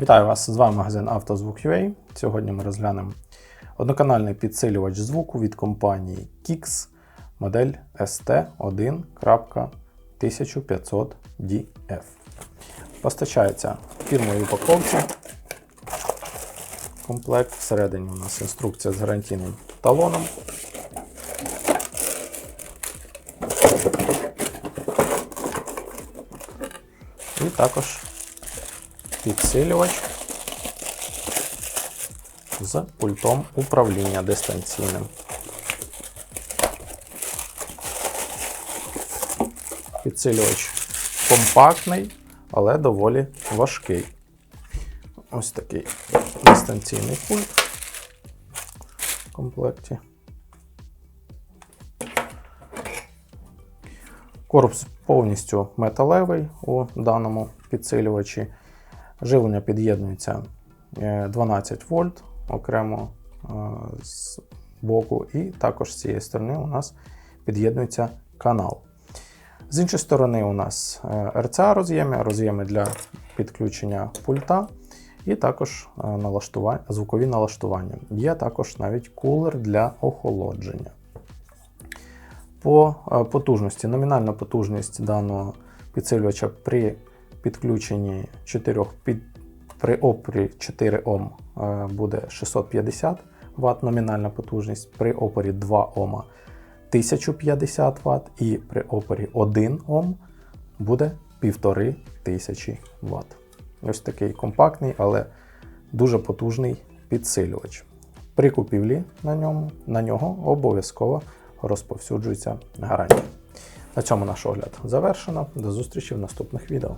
Вітаю вас! З вами магазин «Автозвук.UA». Сьогодні ми розглянемо одноканальний підсилювач звуку від компанії Kix модель ST1.1500DF. Постачається в упаковці. Комплект. Всередині у нас інструкція з гарантійним талоном. І також підсилювач з пультом управління дистанційним. Підсилювач компактний, але доволі важкий. Ось такий дистанційний пульт в комплекті. Корпус повністю металевий у даному підсилювачі. Живлення під'єднується е, 12 вольт окремо е, з боку, і також з цієї сторони у нас під'єднується канал. З іншої сторони, у нас е, RCA роз'єми, роз'єми для підключення пульта, і також е, налаштування, звукові налаштування. Є також навіть кулер для охолодження. По е, потужності, номінальна потужність даного підсилювача при підключенні 4 під, при опорі 4 Ом е, буде 650 Вт номінальна потужність, при опорі 2 Ом 1050 Вт і при опорі 1 Ом буде 1500 Вт. Ось такий компактний, але дуже потужний підсилювач. При купівлі на, ньому, на нього обов'язково розповсюджується гарантія. На цьому наш огляд завершено. До зустрічі в наступних відео.